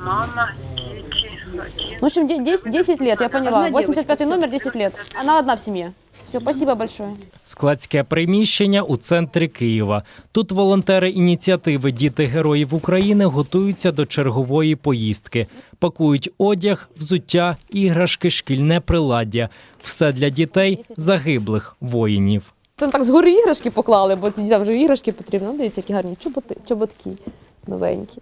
Мама, дети, один. В общем, 10, 10 лет, я поняла. Одна девочка, 85 всё. номер, 10 лет. Она одна в семье. Все, спасибо большое. Складське приміщення у центрі Києва. Тут волонтери ініціативи Діти Героїв України готуються до чергової поїздки. Пакують одяг, взуття, іграшки, шкільне приладдя. Все для дітей загиблих воїнів. Це так згори іграшки поклали, бо дітям вже іграшки потрібно. Ну, Дивіться, які гарні чоботи, чоботки новенькі.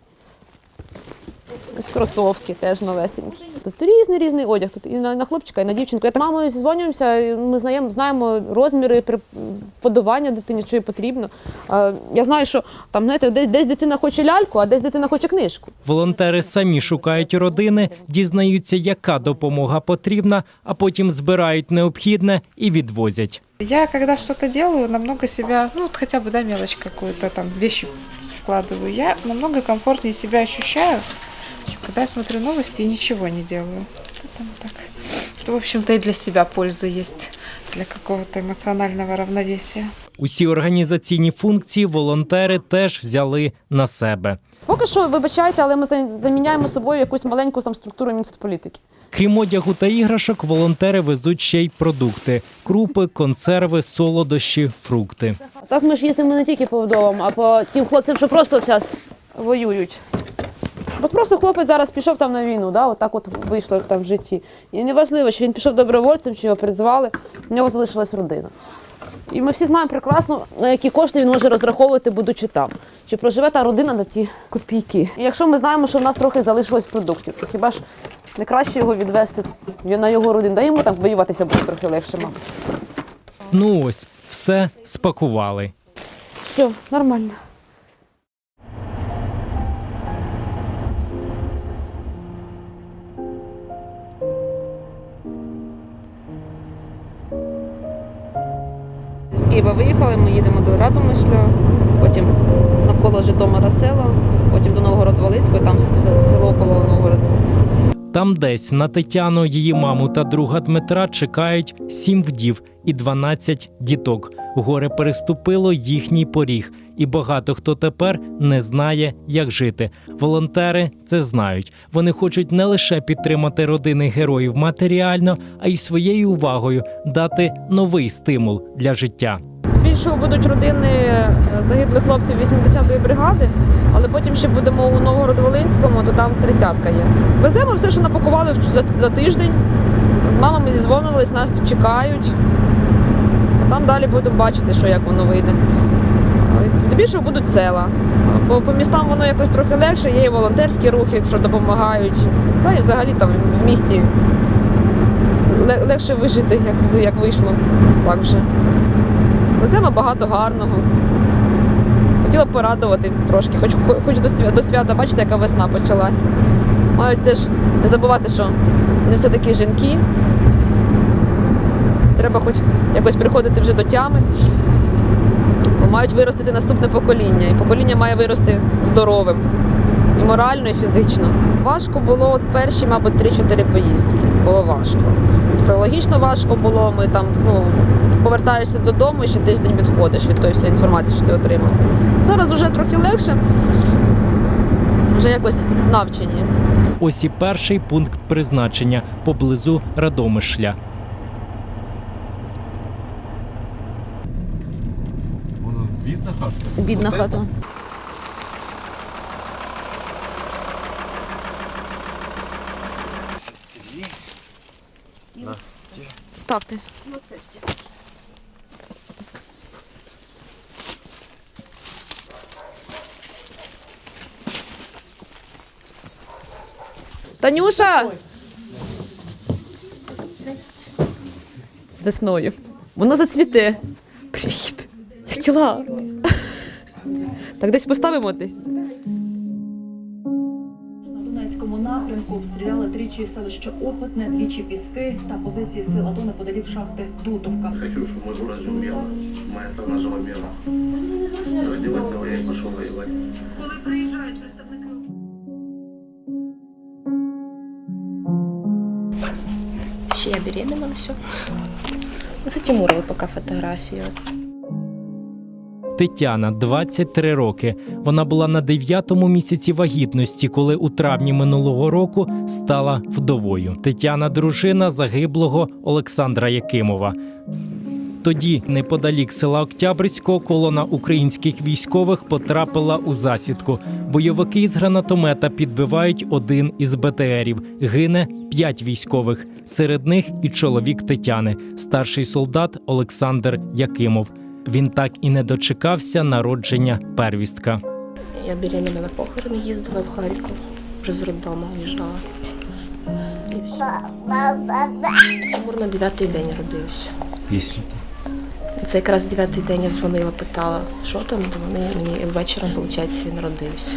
Ось кросовки теж новесенькі. Тут різний різний одяг. Тут і на, на хлопчика, і на дівчинку. Я так мамою зізвонюємося, і ми знаємо, знаємо розміри вподобання дитині, що їй потрібно. А, я знаю, що там знаєте, десь, десь дитина хоче ляльку, а десь дитина хоче книжку. Волонтери самі шукають родини, дізнаються, яка допомога потрібна, а потім збирають необхідне і відвозять. Я когда что-то делаю, намного себя, ну вот хотя бы, да, мелочь какую-то там, вещи складываю, я намного комфортнее себя ощущаю, когда я смотрю новости и ничего не делаю. Это там так. Это, в общем-то, и для себя польза есть, для какого-то эмоционального равновесия. Усі організаційні функції волонтери теж взяли на себе. Поки що, вибачайте, але ми за- заміняємо собою якусь маленьку там структуру Мінсоцполітики. Крім одягу та іграшок, волонтери везуть ще й продукти: крупи, консерви, солодощі, фрукти. Так ми ж їздимо не тільки по вдовам, а по тим хлопцям, що просто зараз воюють. От просто хлопець зараз пішов там на війну, да? от так от вийшло там в житті. І не важливо, чи він пішов добровольцем, чи його призвали, в нього залишилась родина. І ми всі знаємо прекрасно, на які кошти він може розраховувати, будучи там. Чи проживе та родина на ті копійки. І якщо ми знаємо, що в нас трохи залишилось продуктів, то хіба ж не краще його відвести на його родину? Да йому там воюватися буде трохи легше, мабуть. Ну ось, все спакували. Все, нормально. З Києва виїхали, ми їдемо до Радомишля, потім навколо Житомира села, потім до Новгород-Волицького, там село коло Новгород-Волинського. Там десь на Тетяну, її маму та друга Дмитра чекають сім вдів і 12 діток. Горе переступило їхній поріг, і багато хто тепер не знає, як жити. Волонтери це знають. Вони хочуть не лише підтримати родини героїв матеріально, а й своєю увагою дати новий стимул для життя. Більшого будуть родини е, загиблих хлопців 80-ї бригади, але потім ще будемо у Новгород-Волинському, то там 30-ка є. Веземо все, що напакували за, за тиждень. З мамами зізвонювались, нас чекають. Там далі будемо бачити, що як воно вийде. Здебільшого будуть села. Бо по містам воно якось трохи легше, є і волонтерські рухи, що допомагають. Та і взагалі там в місті легше вижити, як, як вийшло. Так вже. Веземо багато гарного. Хотіла б порадувати трошки, хоч, хоч до, свята, до свята, бачите, яка весна почалася. Мають теж не забувати, що не все такі жінки. Треба хоч якось приходити вже до тями. Бо мають виростити наступне покоління. І покоління має вирости здоровим. І морально, і фізично. Важко було от перші, мабуть, 3-4 поїздки. Було важко. Психологічно важко було. Ми там, ну, повертаєшся додому і ще тиждень відходиш від тої всієї інформації, що ти отримав. Зараз вже трохи легше, вже якось навчені. Ось і перший пункт призначення поблизу Радомишля. Бідна хата. Ставте. Танюша! З весною. Воно зацвіте. Привіт! Як діла? Так десь поставимо десь. Напрямку обстріляли тричі селище Опитне, двічі Піски та позиції сил АТО неподалік шахти Дутовка. Хочу, чтобы мой город жил моя страна жила мирно. Родилась, того я и пошел воевать. Коли приїжджають представники Ще я беременна, все. Ну, це Тимурові поки фотографії. Тетяна 23 роки. Вона була на дев'ятому місяці вагітності, коли у травні минулого року стала вдовою. Тетяна дружина загиблого Олександра Якимова. Тоді, неподалік села Октябрьського, колона українських військових потрапила у засідку. Бойовики з гранатомета підбивають один із БТРів. Гине п'ять військових. Серед них і чоловік Тетяни, старший солдат Олександр Якимов. Він так і не дочекався народження первістка. Я беременна на похорони їздила в Харків, вже з роддому виїжджала. І на дев'ятий день родився. Після Це якраз дев'ятий день я дзвонила, питала, що там, то вони мені вечором, виходить, він родився.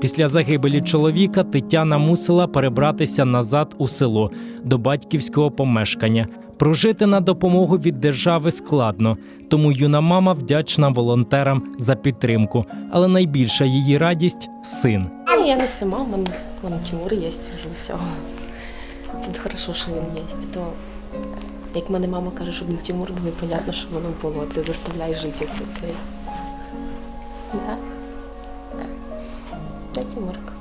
Після загибелі чоловіка Тетяна мусила перебратися назад у село до батьківського помешкання. Прожити на допомогу від держави складно, тому юна мама вдячна волонтерам за підтримку. Але найбільша її радість син. Ні, я не сама, в мене, в мене Тимур є вже всього. Це хорошо, що він є. То, як мене мама каже, щоб не Тимур, то непонятно, що воно було. Це заставляє жити все це. Да. Да, Тимурка.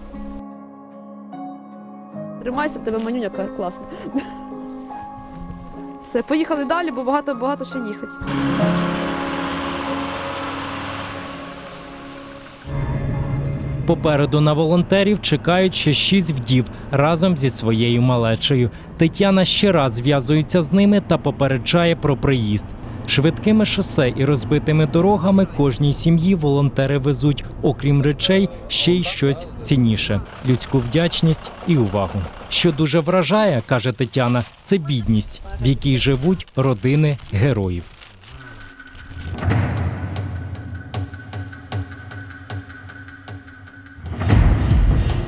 Тримайся, в тебе манюня класна. Все, поїхали далі, бо багато багато ще їхати. Попереду на волонтерів чекають ще шість вдів разом зі своєю малечею. Тетяна ще раз зв'язується з ними та попереджає про приїзд. Швидкими шосе і розбитими дорогами кожній сім'ї волонтери везуть, окрім речей, ще й щось цінніше людську вдячність і увагу. Що дуже вражає, каже Тетяна, це бідність, в якій живуть родини героїв.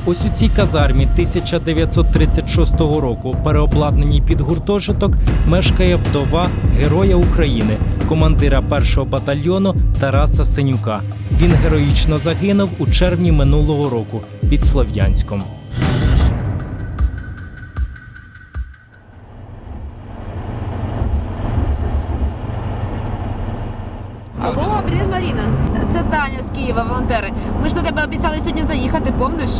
Ось у цій казармі 1936 року, переобладнаній під гуртожиток, мешкає вдова Героя України, командира першого батальйону Тараса Синюка. Він героїчно загинув у червні минулого року під Слов'янськом. Привіт, Маріна. Це Таня з Києва, волонтери. Ми ж до тебе обіцяли сьогодні заїхати, помниш?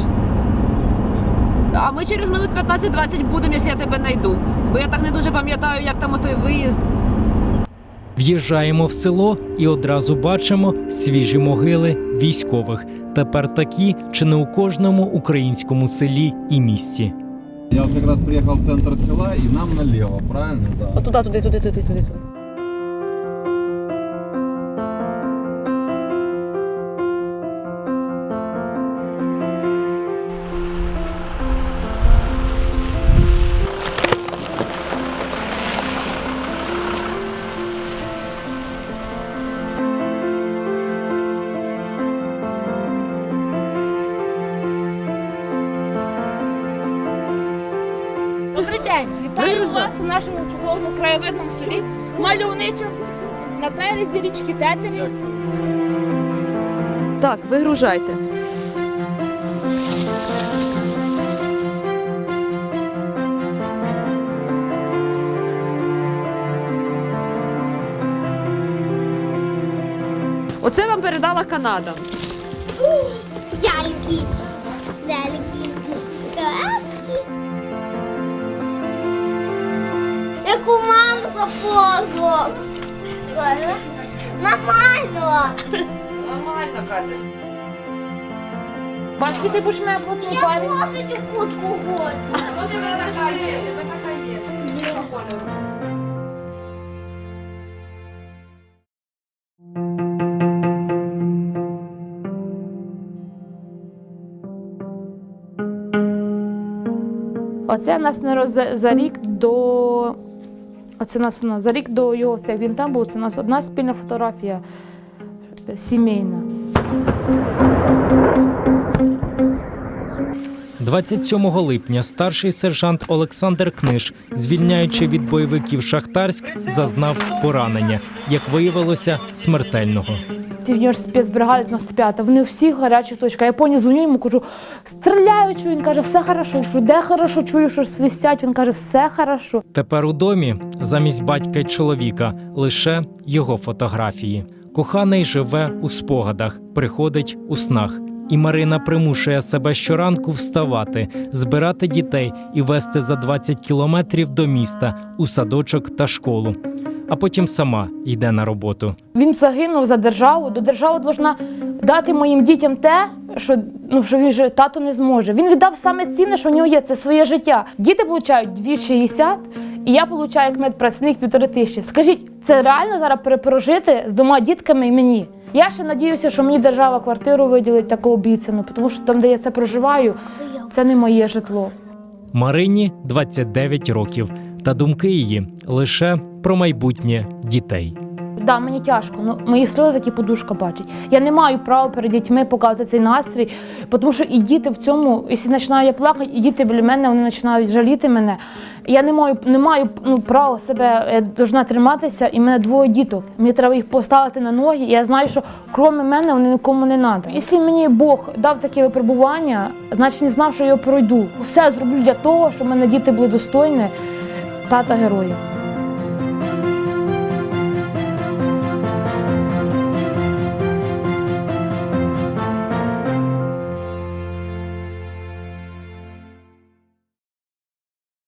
А ми через минут 15-20 будемо, якщо я тебе знайду. Бо я так не дуже пам'ятаю, як там отой виїзд. В'їжджаємо в село і одразу бачимо свіжі могили військових. Тепер такі чи не у кожному українському селі і місті. Я вот как раз приехал в центр села и нам налево, правильно? Да. Туди, туди, туди, туди, туди. туди. День! Вітаю вас у нашому чудовому краєвидному селі Мальовничому на березі річки Тетері. Так, вигружайте. Оце вам передала Канада. Ляльки. Як у маму запозу. Нормально. Нормально, Катя. Бачки, ти будеш мене плотний Я парень. плохо цю кутку хочу. Ну, тебе така є, тебе така є. Оце нас не роз... за рік до. Нас у нас за рік до його це він там був. Це у нас одна спільна фотографія е, сімейна. 27 липня старший сержант Олександр Книж, звільняючи від бойовиків Шахтарськ, зазнав поранення, як виявилося, смертельного. Ж спецбригади 95 вони всі гарячі точка. Я поні дзвоню йому, кажу, стріляю, чую. Він каже, все хорошо. Кажу, де хорошо, чую, що свистять. Він каже, все хорошо. Тепер у домі замість батька й чоловіка лише його фотографії. Коханий живе у спогадах, приходить у снах. І Марина примушує себе щоранку вставати, збирати дітей і вести за 20 кілометрів до міста у садочок та школу. А потім сама йде на роботу. Він загинув за державу. До держава должна дати моїм дітям те, що ну що він же тато не зможе. Він віддав саме цінне, що в нього є, це своє життя. Діти получають 2,60, і я получаю як медпрацівник півтори тисячі. Скажіть, це реально зараз перепрожити з двома дітками і мені? Я ще надіюся, що мені держава квартиру виділить таку обіцяну, тому що там, де я це проживаю, це не моє житло. Марині 29 років, та думки її лише про майбутнє дітей. Да, мені тяжко, ну мої сльози такі подушка бачить. Я не маю права перед дітьми показувати цей настрій, тому що і діти в цьому, якщо починаю я плакати, і діти біля мене вони починають жаліти мене. Я не маю, не маю ну, права себе, я должна триматися, і в мене двоє діток. Мені треба їх поставити на ноги. Я знаю, що крім мене вони нікому не треба. Якщо мені Бог дав таке випробування, значить він знав, що я пройду. Все зроблю для того, щоб мене діти були достойні тата героя.